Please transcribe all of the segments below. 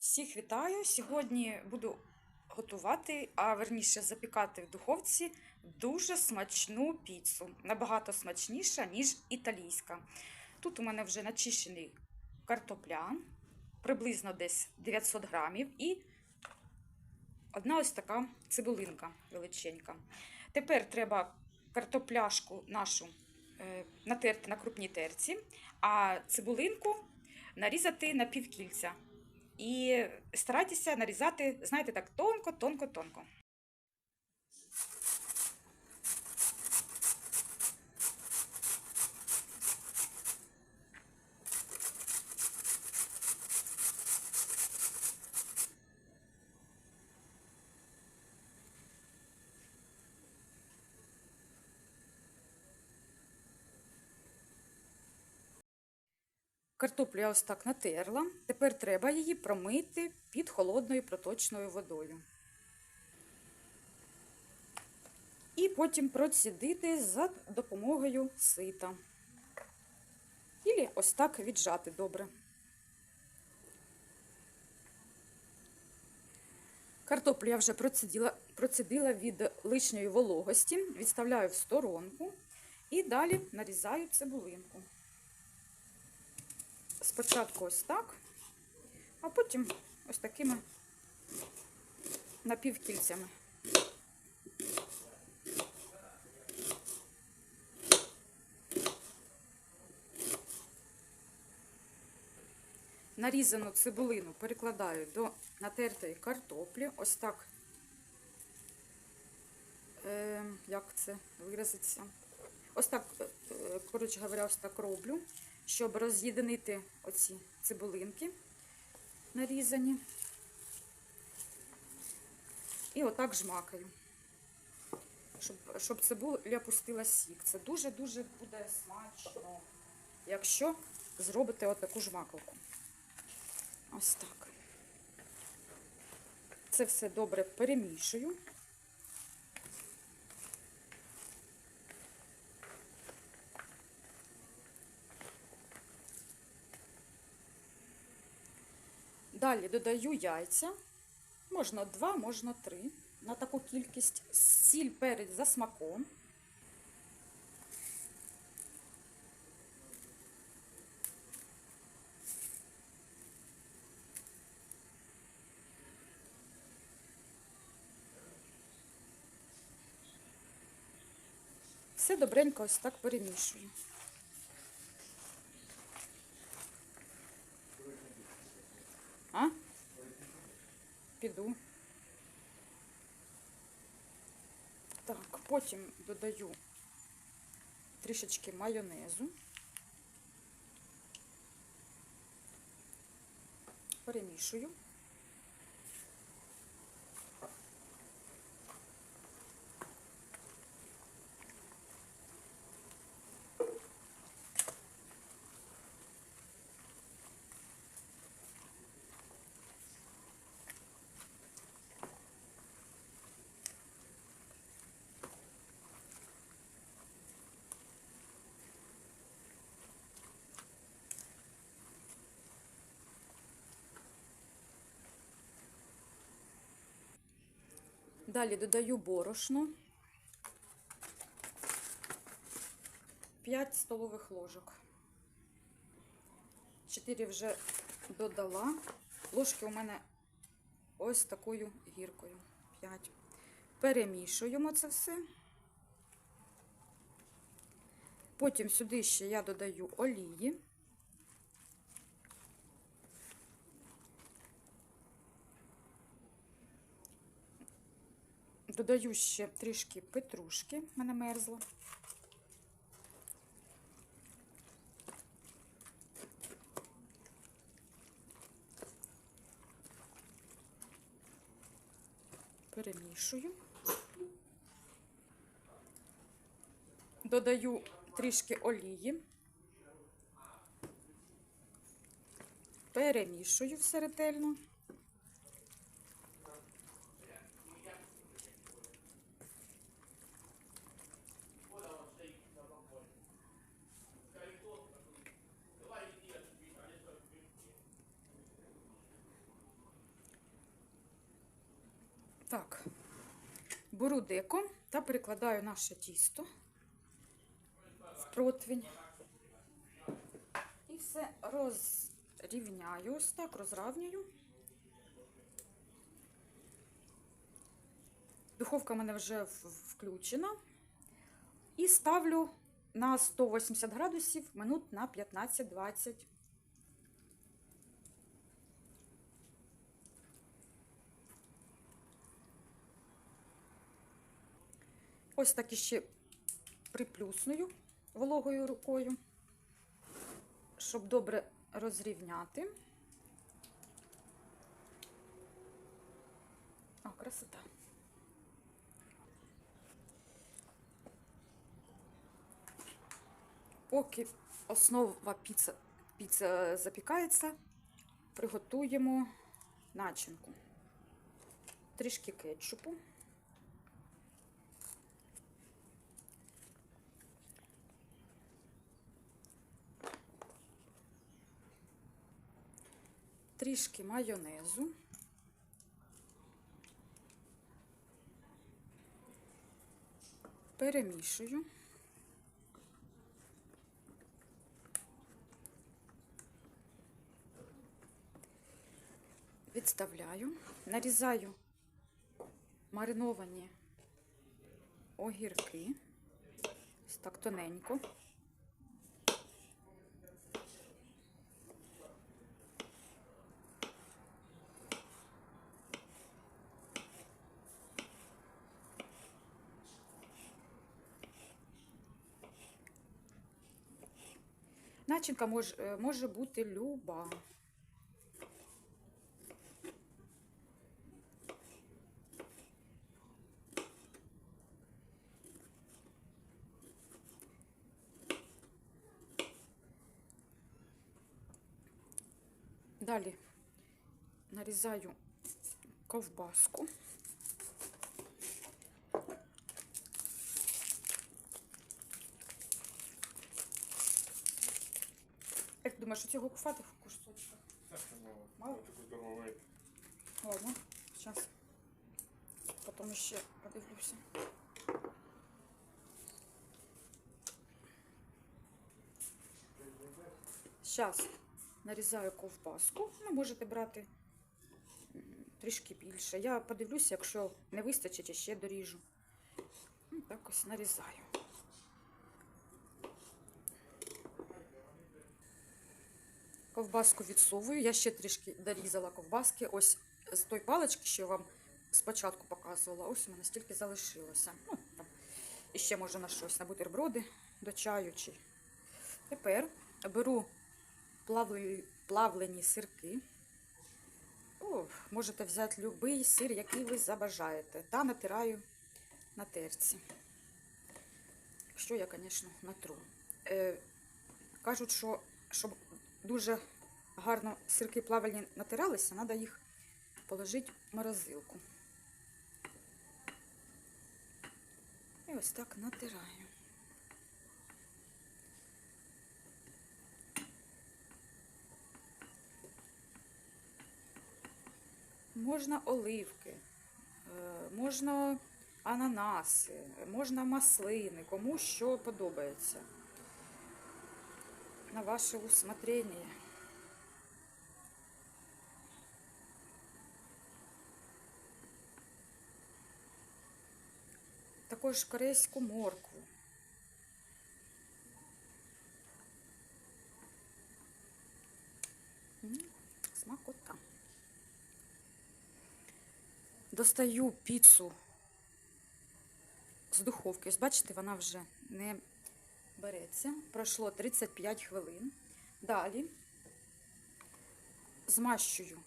Всіх вітаю! Сьогодні буду готувати, а верніше запікати в духовці дуже смачну піцу. Набагато смачніша, ніж італійська. Тут у мене вже начищений картопля, приблизно десь 900 грамів, і одна ось така цибулинка величенька. Тепер треба картопляшку нашу е, натерти на крупній терці, а цибулинку нарізати на півкільця. І старайтеся нарізати, знаєте, так тонко, тонко, тонко. Картоплю я ось так натерла. Тепер треба її промити під холодною проточною водою. І потім процідити за допомогою сита. І ось так віджати добре. Картоплю я вже процідила, процідила від лишньої вологості, відставляю в сторонку і далі нарізаю цибулинку. Спочатку ось так, а потім ось такими напівкільцями. Нарізану цибулину перекладаю до натертої картоплі. Ось так, е, як це виразиться? Ось так, е, коротше говоря, ось так роблю щоб роз'єдинити оці цибулинки нарізані. І отак жмакаю, щоб щоб цибуля пустила сік. Це дуже-дуже буде смачно, якщо зробите отаку жмакалку. Ось так. Це все добре перемішую. Далі додаю яйця, можна два, можна три. На таку кількість сіль перець за смаком. Все добренько ось так перемішую. А? Піду. Так, потім додаю трішечки майонезу. Перемішую. Далі додаю борошно. 5 столових ложок. 4 вже додала. Ложки у мене ось такою гіркою. 5. Перемішуємо це все. Потім сюди ще я додаю олії. Додаю ще трішки петрушки, в мене мерзло. Перемішую. Додаю трішки олії. Перемішую все ретельно. Так, беру деко та перекладаю наше тісто в противень. І все розрівняю, ось так розравнюю. Духовка в мене вже включена. І ставлю на 180 градусів минут на 15-20. Ось так іще приплюсную вологою рукою, щоб добре розрівняти. О, красота. Поки основа піца, піца запікається, приготуємо начинку. Трішки кетчупу. Трішки майонезу. Перемішую. Відставляю, нарізаю мариновані огірки. Ось так тоненько. Начинка може, е, може бути люба. Далі нарізаю ковбаску. Як ти думаєш, цього куфати кусочка? Так, мало. Мало? Таку здоровий. Ладно, сейчас. Потом ще подивлюся. Зараз нарізаю ковбаску. Ну, можете брати трішки більше. Я подивлюся, якщо не вистачить, я ще доріжу. Ну, Так ось нарізаю. Ковбаску відсовую. Я ще трішки дорізала ковбаски. Ось з той палички, що я вам спочатку показувала, ось у мене стільки залишилося. Ну, там, і ще може на щось, на бутерброди до чаю. Чи... Тепер беру плавлені, плавлені сирки. О, можете взяти будь-який сир, який ви забажаєте. Та натираю на терці. Що я, звісно, натру. Е, кажуть, що щоб дуже гарно сирки плавальні натиралися, треба їх положити в морозилку. І ось так натираю. Можна оливки, е, можна ананаси, можна маслини, кому що подобається. На ваше усмотрение. Також корейську моркву. Смакота. Достаю піцу з духовки. Ось бачите, вона вже не береться. Пройшло 35 хвилин. Далі змащую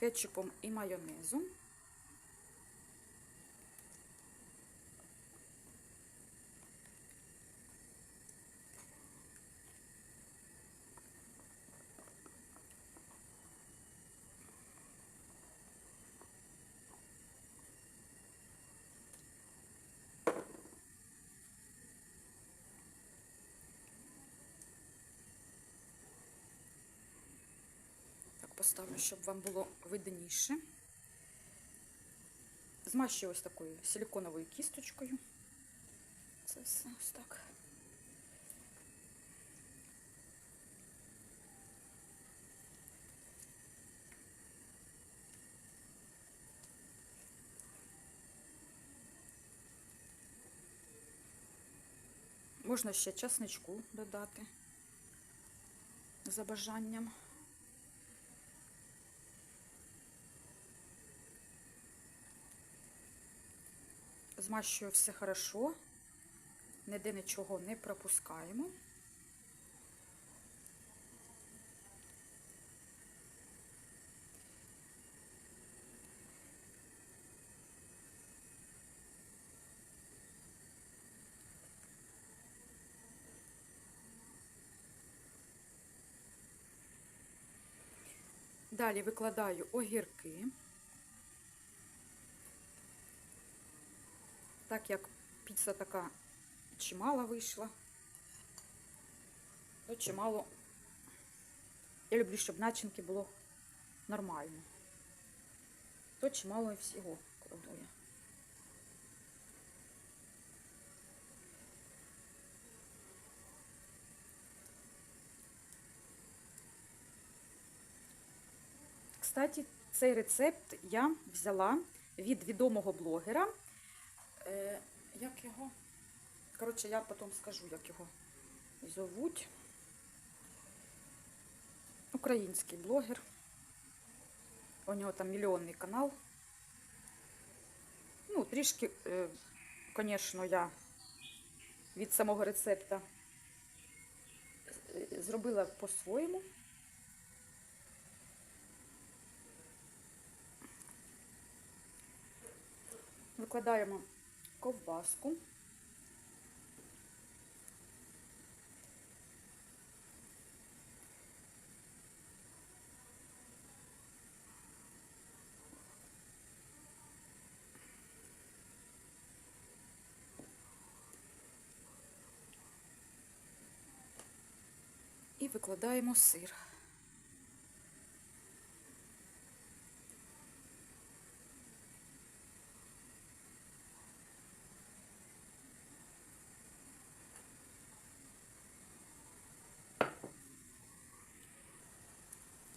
кетчупом і майонезом. Поставлю, щоб вам було видніше. Змащую ось такою силиконовою кісточкою. Це все ось так. Можна ще часничку додати за бажанням. Змащую все хорошо, ніде нічого не пропускаємо. Далі викладаю огірки. Так як піца така чимала вийшла, то чимало. Я люблю, щоб начинки було нормально. То чимало і всього я. Кстати, цей рецепт я взяла від відомого блогера. Е, як його? Коротше, я потім скажу, як його зовуть. Український блогер. У нього там мільйонний канал. Ну, трішки, е, звісно, я від самого рецепта е, зробила по-своєму. Викладаємо ковбаску. І викладаємо сир.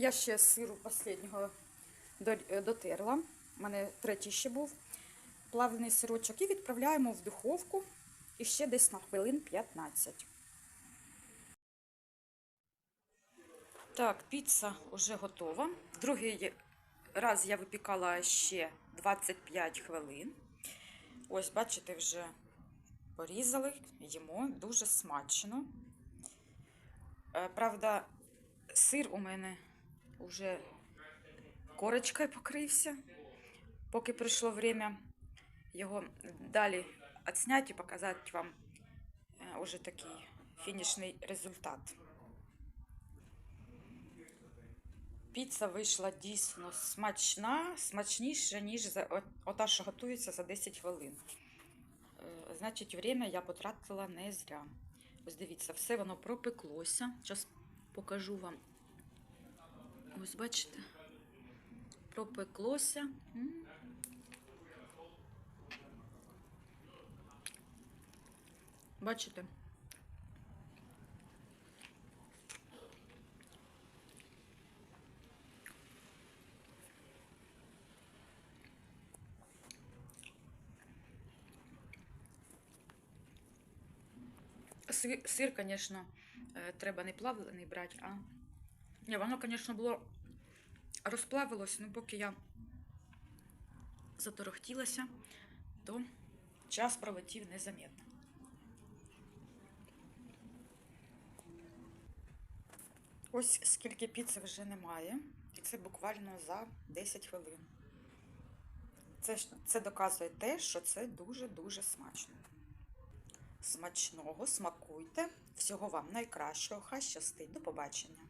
Я ще сиру останнього е, дотерла. У мене третій ще був плавлений сирочок. І відправляємо в духовку і ще десь на хвилин 15. Так, піца вже готова. Другий раз я випікала ще 25 хвилин. Ось, бачите, вже порізали, їмо дуже смачно. Е, Правда, сир у мене вже корочкою покрився. Поки прийшло время його далі відзняти і показати вам е, уже такий фінішний результат. Піца вийшла дійсно смачна, смачніша, ніж за, от- ота, що готується за 10 хвилин. Е, Значить, время я потратила не зря. Ось дивіться, все воно пропеклося. Зараз покажу вам. Ось бачите, пропеклося. Бачите? Сир, звісно, е, треба не плавлений брати, а. Ні, воно, звісно, було розплавилось, ну поки я заторохтілася, то час пролетів незамітно. Ось скільки піци вже немає, і це буквально за 10 хвилин. Це, це доказує те, що це дуже-дуже смачно. Смачного, смакуйте. Всього вам найкращого. Хай щастить. До побачення.